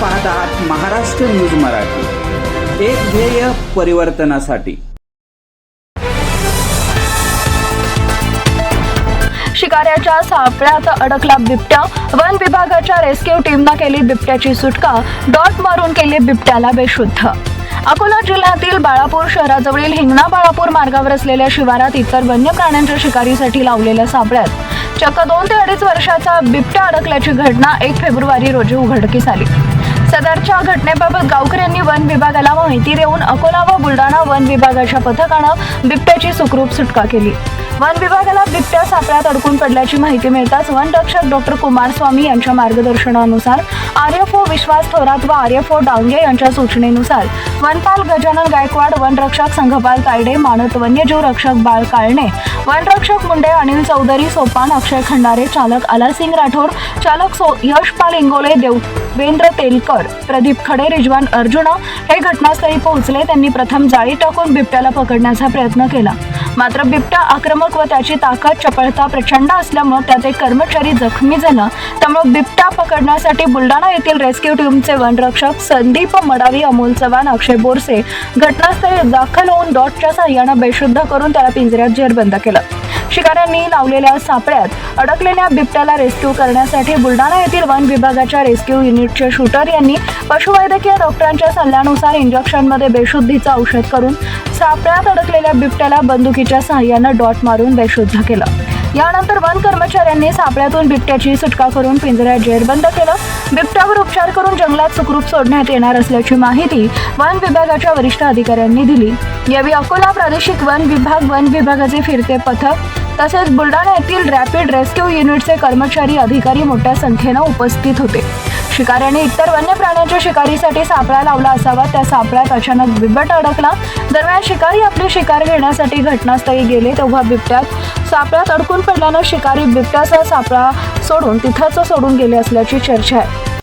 पाहत आहात महाराष्ट्र न्यूज मराठी. एक ध्येय परिवर्तनासाठी. शिकाऱ्याच्या सापळ्यात अडकला बिबट्या. वन विभागाच्या रेस्क्यू टीमनं केली बिबट्याची सुटका. डॉट मारून केली बिबट्याला बेशुद्ध. अकोला जिल्ह्यातील बाळापूर शहराजवळील हिंगणा बाळापूर मार्गावर असलेल्या शिवारात इतर वन्य प्राण्यांच्या शिकारीसाठी लावलेल्या सापळ्यात. चक्क दोन ते अडीच वर्षाचा बिबट्या अडकल्याची घटना एक फेब्रुवारी रोजी उघडकीस आली. सदरच्या घटनेबाबत गावकऱ्यांनी वन विभागाला माहिती देऊन अकोला व बुलढाणा वन विभागाच्या पथकानं बिबट्याची सुखरूप सुटका केली. वन विभागाला बिबट्या सापळ्यात अडकून पडल्याची माहिती मिळताच वन रक्षक डॉक्टर कुमारस्वामी यांच्या मार्गदर्शनानुसार आर्यफो विश्वास थोरात व आर्यफो डांगे यांच्या सूचनेनुसार वनपाल गजानन गायकवाड वनरक्षक संघपाल तायडे मानत वन्यजीव रक्षक बाळ काळणे वनरक्षक मुंडे अनिल चौधरी सोपान अक्षय खंडारे चालक आलासिंग राठोड चालक सो यशपाल इंगोले देवेंद्र तेलकर प्रदीप खडे रिजवान अर्जुन हे घटनास्थळी पोहोचले. त्यांनी प्रथम जाळी टाकून बिबट्याला पकडण्याचा प्रयत्न केला. मात्र बिबट्या आक्रमक व त्याची ताकद चपळता प्रचंड असल्यामुळे त्यात एक कर्मचारी जखमी झाला. त्यामुळे बिबट्या पकडण्यासाठी बुलढाणा येथील रेस्क्यू टीमचे वनरक्षक संदीप मडावी अमोल चव्हाण अक्षय बोरसे घटनास्थळी दाखल होऊन डॉटच्या साह्यानं बेशुद्ध करून त्याला पिंजऱ्यात जेरबंद केलं. शिकाऱ्यांनी लावलेल्या सापळ्यात अडकलेल्या बिबट्याला रेस्क्यू करण्यासाठी बुलढाणा येथील वन विभागाच्या रेस्क्यू युनिटचे शूटर यांनी पशुवैद्यकीय डॉक्टरांच्या सल्ल्यानुसार इंजेक्शनमध्ये बेशुद्धीचं औषध करून सापळ्यात अडकलेल्या बिबट्याला बंदुकीच्या सहाय्यानं डॉट मारून बेशुद्ध केलं. यानंतर वन कर्मचाऱ्यांनी सापळ्यातून बिबट्याची सुटका करून पिंजऱ्यात जेरबंद केलं. बिबट्यावर उपचार करून जंगलात सुखरूप सोडण्यात येणार असल्याची माहिती वन विभागाच्या वरिष्ठ अधिकाऱ्यांनी दिली. यावेळी अकोला प्रादेशिक वन विभाग वन विभागाचे फिरते पथक तसेच बुलडाणा येथील रॅपिड रेस्क्यू युनिटचे कर्मचारी अधिकारी मोठ्या संख्येनं उपस्थित होते. शिकाऱ्याने इतर वन्य प्राण्यांच्या शिकारीसाठी सापळा लावला असावा त्या सापळ्यात अचानक बिबट अडकला. दरम्यान शिकारी आपली शिकार घेण्यासाठी घटनास्थळी गेले तेव्हा बिबट्यात सापळ्यात अडकून पडल्यानं शिकारी बिबट्याचा सापळा सोडून तिथंच सोडून गेले असल्याची चर्चा आहे.